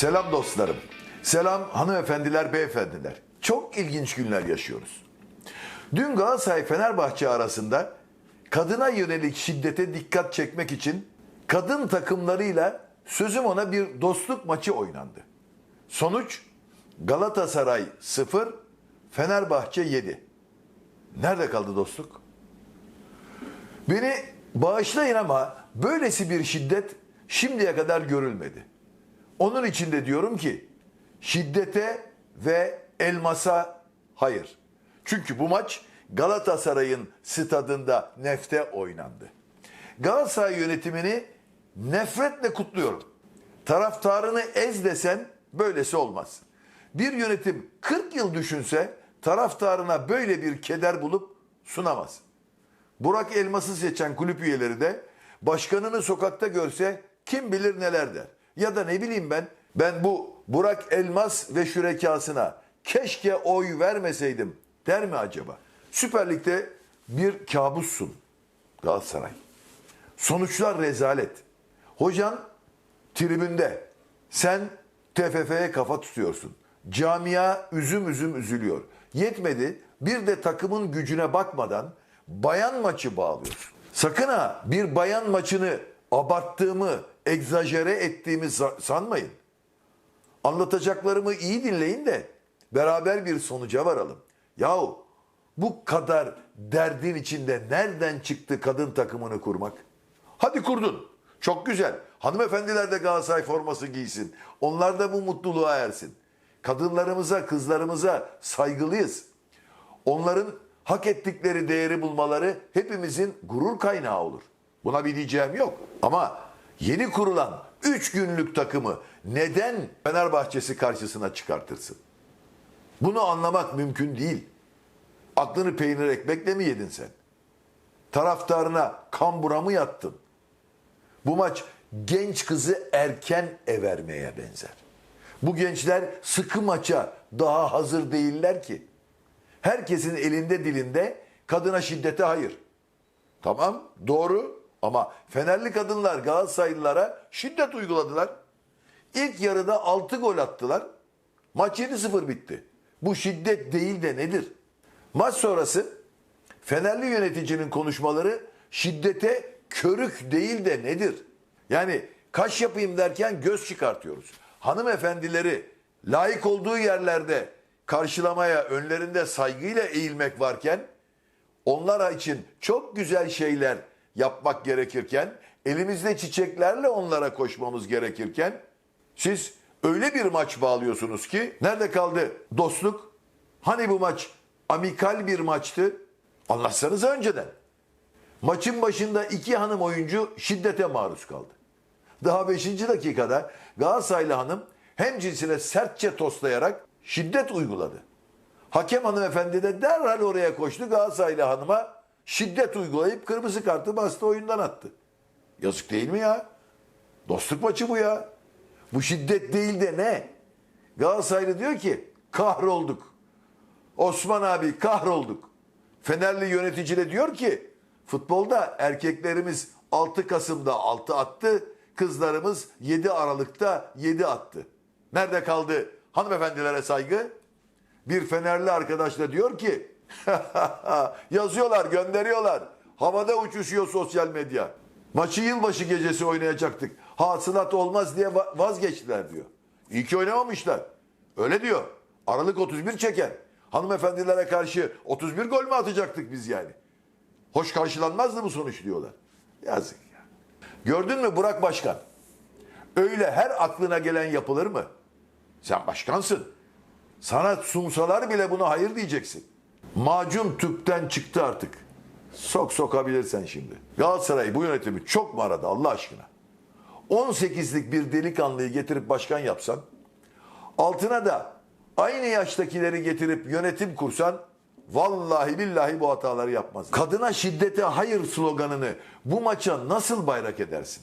Selam dostlarım. Selam hanımefendiler, beyefendiler. Çok ilginç günler yaşıyoruz. Dün Galatasaray Fenerbahçe arasında kadına yönelik şiddete dikkat çekmek için kadın takımlarıyla sözüm ona bir dostluk maçı oynandı. Sonuç Galatasaray 0, Fenerbahçe 7. Nerede kaldı dostluk? Beni bağışlayın ama böylesi bir şiddet şimdiye kadar görülmedi. Onun için de diyorum ki şiddete ve elmasa hayır. Çünkü bu maç Galatasaray'ın stadında nefte oynandı. Galatasaray yönetimini nefretle kutluyorum. Taraftarını ez desen böylesi olmaz. Bir yönetim 40 yıl düşünse taraftarına böyle bir keder bulup sunamaz. Burak Elmas'ı seçen kulüp üyeleri de başkanını sokakta görse kim bilir neler der. Ya da ne bileyim ben ben bu Burak Elmas ve şürekasına keşke oy vermeseydim der mi acaba? Süper Lig'de bir kabussun Galatasaray. Sonuçlar rezalet. Hocan tribünde sen TFF'ye kafa tutuyorsun. Camia üzüm üzüm üzülüyor. Yetmedi bir de takımın gücüne bakmadan bayan maçı bağlıyorsun. Sakın ha bir bayan maçını abarttığımı, egzajere ettiğimi sa- sanmayın. Anlatacaklarımı iyi dinleyin de beraber bir sonuca varalım. Yahu bu kadar derdin içinde nereden çıktı kadın takımını kurmak? Hadi kurdun. Çok güzel. Hanımefendiler de Galatasaray forması giysin. Onlar da bu mutluluğa ersin. Kadınlarımıza, kızlarımıza saygılıyız. Onların hak ettikleri değeri bulmaları hepimizin gurur kaynağı olur. Buna bir diyeceğim yok. Ama yeni kurulan 3 günlük takımı neden Fenerbahçesi karşısına çıkartırsın? Bunu anlamak mümkün değil. Aklını peynir ekmekle mi yedin sen? Taraftarına kambura mı yattın? Bu maç genç kızı erken evermeye benzer. Bu gençler sıkı maça daha hazır değiller ki. Herkesin elinde dilinde kadına şiddete hayır. Tamam doğru ama Fenerli kadınlar Galatasaraylılara şiddet uyguladılar. İlk yarıda 6 gol attılar. Maç 7-0 bitti. Bu şiddet değil de nedir? Maç sonrası Fenerli yöneticinin konuşmaları şiddete körük değil de nedir? Yani kaş yapayım derken göz çıkartıyoruz. Hanımefendileri layık olduğu yerlerde karşılamaya önlerinde saygıyla eğilmek varken onlar için çok güzel şeyler yapmak gerekirken elimizde çiçeklerle onlara koşmamız gerekirken siz öyle bir maç bağlıyorsunuz ki nerede kaldı dostluk? Hani bu maç amikal bir maçtı? Anlatsanız önceden. Maçın başında iki hanım oyuncu şiddete maruz kaldı. Daha 5. dakikada Galatasaraylı hanım hem cinsine sertçe toslayarak şiddet uyguladı. Hakem hanımefendi de derhal oraya koştu Galatasaraylı hanıma şiddet uygulayıp kırmızı kartı bastı oyundan attı. Yazık değil mi ya? Dostluk maçı bu ya. Bu şiddet değil de ne? Galatasaraylı diyor ki kahrolduk. Osman abi kahrolduk. Fenerli yönetici de diyor ki futbolda erkeklerimiz 6 Kasım'da 6 attı, kızlarımız 7 Aralık'ta 7 attı. Nerede kaldı hanımefendilere saygı? Bir Fenerli arkadaş da diyor ki yazıyorlar gönderiyorlar. Havada uçuşuyor sosyal medya. Maçı yılbaşı gecesi oynayacaktık. Hasılat olmaz diye va- vazgeçtiler diyor. İyi ki oynamamışlar. Öyle diyor. Aralık 31 çeken. Hanımefendilere karşı 31 gol mü atacaktık biz yani? Hoş karşılanmazdı bu sonuç diyorlar. Yazık ya. Gördün mü Burak Başkan? Öyle her aklına gelen yapılır mı? Sen başkansın. Sana sunsalar bile buna hayır diyeceksin. Macun tüpten çıktı artık. Sok sokabilirsen şimdi. Galatasaray bu yönetimi çok mu aradı Allah aşkına? 18'lik bir delikanlıyı getirip başkan yapsan, altına da aynı yaştakileri getirip yönetim kursan, vallahi billahi bu hataları yapmaz. Kadına şiddete hayır sloganını bu maça nasıl bayrak edersin?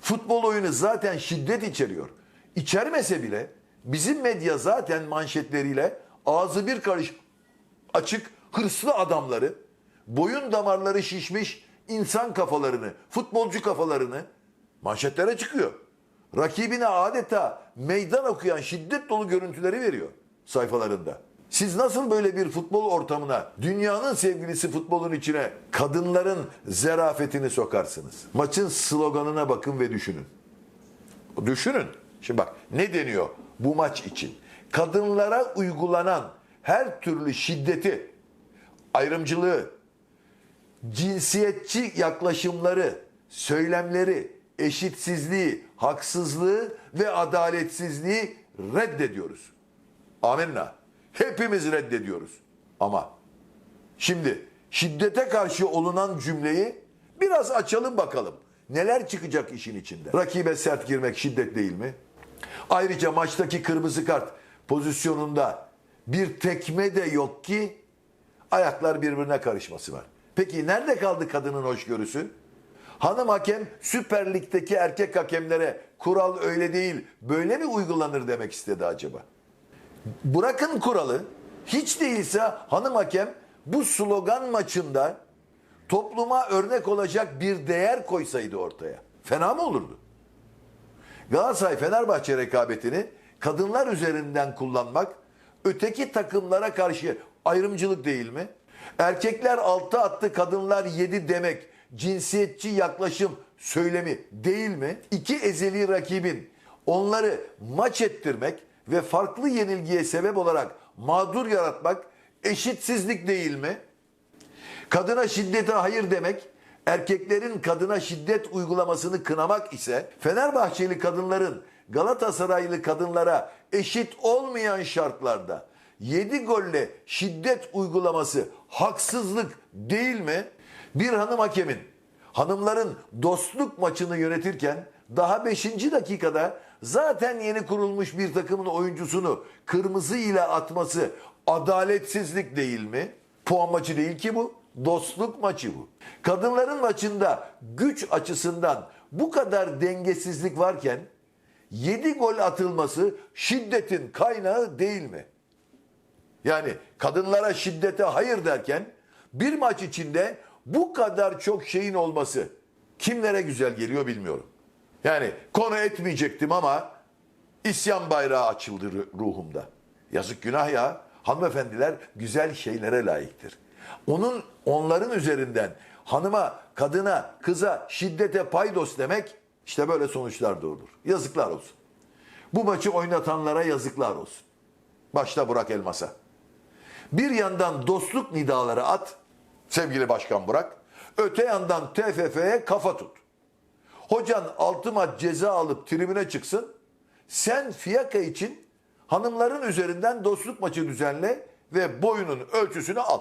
Futbol oyunu zaten şiddet içeriyor. İçermese bile bizim medya zaten manşetleriyle ağzı bir karış açık hırslı adamları, boyun damarları şişmiş insan kafalarını, futbolcu kafalarını manşetlere çıkıyor. rakibine adeta meydan okuyan şiddet dolu görüntüleri veriyor sayfalarında. Siz nasıl böyle bir futbol ortamına, dünyanın sevgilisi futbolun içine kadınların zerafetini sokarsınız? Maçın sloganına bakın ve düşünün. Düşünün. Şimdi bak ne deniyor bu maç için? Kadınlara uygulanan her türlü şiddeti, ayrımcılığı, cinsiyetçi yaklaşımları, söylemleri, eşitsizliği, haksızlığı ve adaletsizliği reddediyoruz. Amenna. Hepimiz reddediyoruz. Ama şimdi şiddete karşı olunan cümleyi biraz açalım bakalım. Neler çıkacak işin içinde? Rakibe sert girmek şiddet değil mi? Ayrıca maçtaki kırmızı kart pozisyonunda bir tekme de yok ki ayaklar birbirine karışması var. Peki nerede kaldı kadının hoşgörüsü? Hanım hakem Süper Lig'deki erkek hakemlere kural öyle değil böyle mi uygulanır demek istedi acaba? Bırakın kuralı hiç değilse hanım hakem bu slogan maçında topluma örnek olacak bir değer koysaydı ortaya. Fena mı olurdu? Galatasaray Fenerbahçe rekabetini kadınlar üzerinden kullanmak öteki takımlara karşı ayrımcılık değil mi? Erkekler 6 attı, kadınlar 7 demek cinsiyetçi yaklaşım söylemi değil mi? İki ezeli rakibin onları maç ettirmek ve farklı yenilgiye sebep olarak mağdur yaratmak eşitsizlik değil mi? Kadına şiddete hayır demek, erkeklerin kadına şiddet uygulamasını kınamak ise Fenerbahçeli kadınların Galatasaraylı kadınlara eşit olmayan şartlarda 7 golle şiddet uygulaması haksızlık değil mi? Bir hanım hakemin hanımların dostluk maçını yönetirken daha 5. dakikada zaten yeni kurulmuş bir takımın oyuncusunu kırmızı ile atması adaletsizlik değil mi? Puan maçı değil ki bu. Dostluk maçı bu. Kadınların maçında güç açısından bu kadar dengesizlik varken 7 gol atılması şiddetin kaynağı değil mi? Yani kadınlara şiddete hayır derken bir maç içinde bu kadar çok şeyin olması kimlere güzel geliyor bilmiyorum. Yani konu etmeyecektim ama isyan bayrağı açıldı ruhumda. Yazık günah ya. Hanımefendiler güzel şeylere layıktır. Onun onların üzerinden hanıma, kadına, kıza şiddete paydos demek işte böyle sonuçlar doğurur. Yazıklar olsun. Bu maçı oynatanlara yazıklar olsun. Başta Burak Elmas'a. Bir yandan dostluk nidaları at, sevgili başkan Burak. Öte yandan TFF'ye kafa tut. Hocan 6 maç ceza alıp tribüne çıksın. Sen fiyaka için hanımların üzerinden dostluk maçı düzenle ve boyunun ölçüsünü al.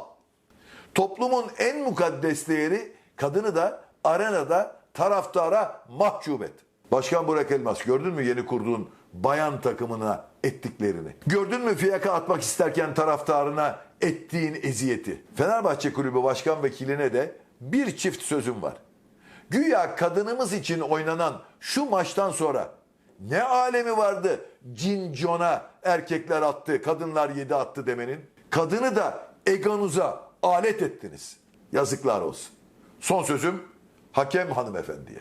Toplumun en mukaddes değeri kadını da arenada taraftara mahcup et. Başkan Burak Elmas gördün mü yeni kurduğun bayan takımına ettiklerini? Gördün mü fiyaka atmak isterken taraftarına ettiğin eziyeti? Fenerbahçe Kulübü Başkan Vekiline de bir çift sözüm var. Güya kadınımız için oynanan şu maçtan sonra ne alemi vardı cincona erkekler attı, kadınlar yedi attı demenin? Kadını da egonuza alet ettiniz. Yazıklar olsun. Son sözüm hakem hanımefendiye.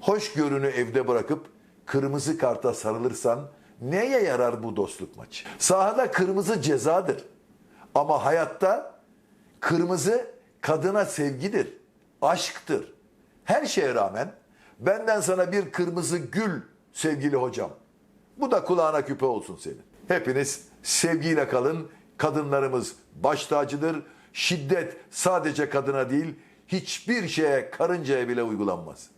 Hoşgörünü evde bırakıp kırmızı karta sarılırsan neye yarar bu dostluk maçı? Sahada kırmızı cezadır. Ama hayatta kırmızı kadına sevgidir, aşktır. Her şeye rağmen benden sana bir kırmızı gül sevgili hocam. Bu da kulağına küpe olsun senin. Hepiniz sevgiyle kalın. Kadınlarımız baş tacıdır. Şiddet sadece kadına değil hiçbir şeye karıncaya bile uygulanmaz.